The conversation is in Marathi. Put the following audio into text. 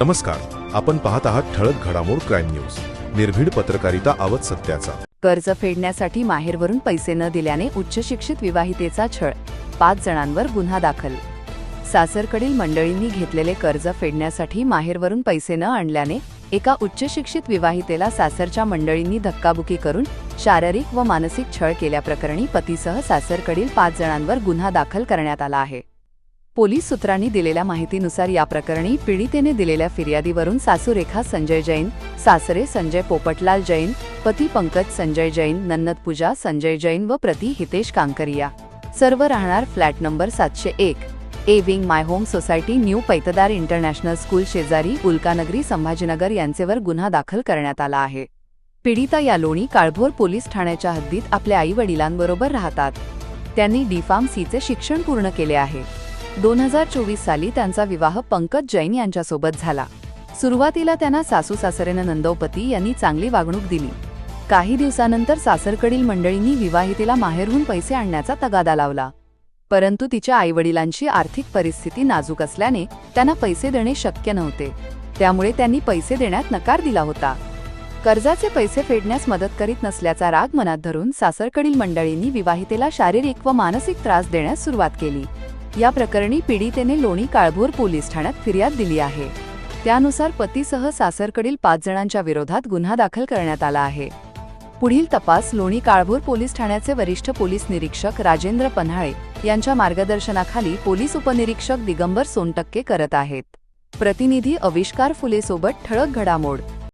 नमस्कार आपण पाहत आहात ठळक घडामोड क्राईम न्यूज. निर्भीड पत्रकारिता आवत सत्याचा. कर्ज फेडण्यासाठी माहेरवरून पैसे न दिल्याने उच्च शिक्षित विवाहितेचा छळ. पाच जणांवर गुन्हा दाखल. सासरकडील मंडळींनी घेतलेले कर्ज फेडण्यासाठी माहेरवरून पैसे न आणल्याने एका उच्च शिक्षित विवाहितेला सासरच्या मंडळींनी धक्काबुकी करून शारीरिक व मानसिक छळ केल्याप्रकरणी पतीसह सासरकडील पाच जणांवर गुन्हा दाखल करण्यात आला आहे. पोलीस सूत्रांनी दिलेल्या माहितीनुसार या प्रकरणी पीडितेने दिलेल्या फिर्यादीवरून सासूरेखा संजय जैन सासरे संजय पोपटलाल जैन पती पंकज संजय जैन नन्नत पूजा संजय जैन व प्रति हितेश कांकरिया. सर्व राहणार फ्लॅट नंबर सातशे एक. A wing my home society new पैतदार international school शेजारी उल्कानगरी संभाजीनगर यांचेवर गुन्हा दाखल करण्यात आला आहे. पीडिता या लोणी काळभोर पोलीस ठाण्याच्या हद्दीत आपल्या आई वडिलांबरोबर राहतात. त्यांनी डीफार्म सीचे शिक्षण पूर्ण केले आहे. दोन हजार चोवीस साली त्यांचा विवाह पंकज जैन यांच्यासोबत झाला. सुरुवातीला त्यांना सासू सासरेनं नंदोपती यांनी चांगली वागणूक दिली. काही दिवसानंतर सासरकडील मंडळींनी विवाहितेला माहेरहून पैसे आणण्याचा तगादा लावला. परंतु तिच्या आईवडिलांची आर्थिक परिस्थिती नाजूक असल्याने त्यांना पैसे देणे शक्य नव्हते. त्यामुळे त्यांनी पैसे देण्यात नकार दिला होता. कर्जाचे पैसे फेडण्यास मदत करीत नसल्याचा राग मनात धरून सासरकडील मंडळींनी विवाहितेला शारीरिक व मानसिक त्रास देण्यास सुरुवात केली. या प्रकरणी पीडितेने लोणी काळभोर पोलीस ठाण्यात फिर्याद दिली आहे. त्यानुसार पतीसह सासरकडील पाच जणांच्या विरोधात गुन्हा दाखल करण्यात आला आहे. पुढील तपास लोणी काळभोर पोलीस ठाण्याचे वरिष्ठ पोलीस निरीक्षक राजेंद्र पन्हाळे यांच्या मार्गदर्शनाखाली पोलीस उपनिरीक्षक दिगंबर सोनटक्के करत आहेत. प्रतिनिधी अविष्कार फुलेसोबत ठळक घडामोड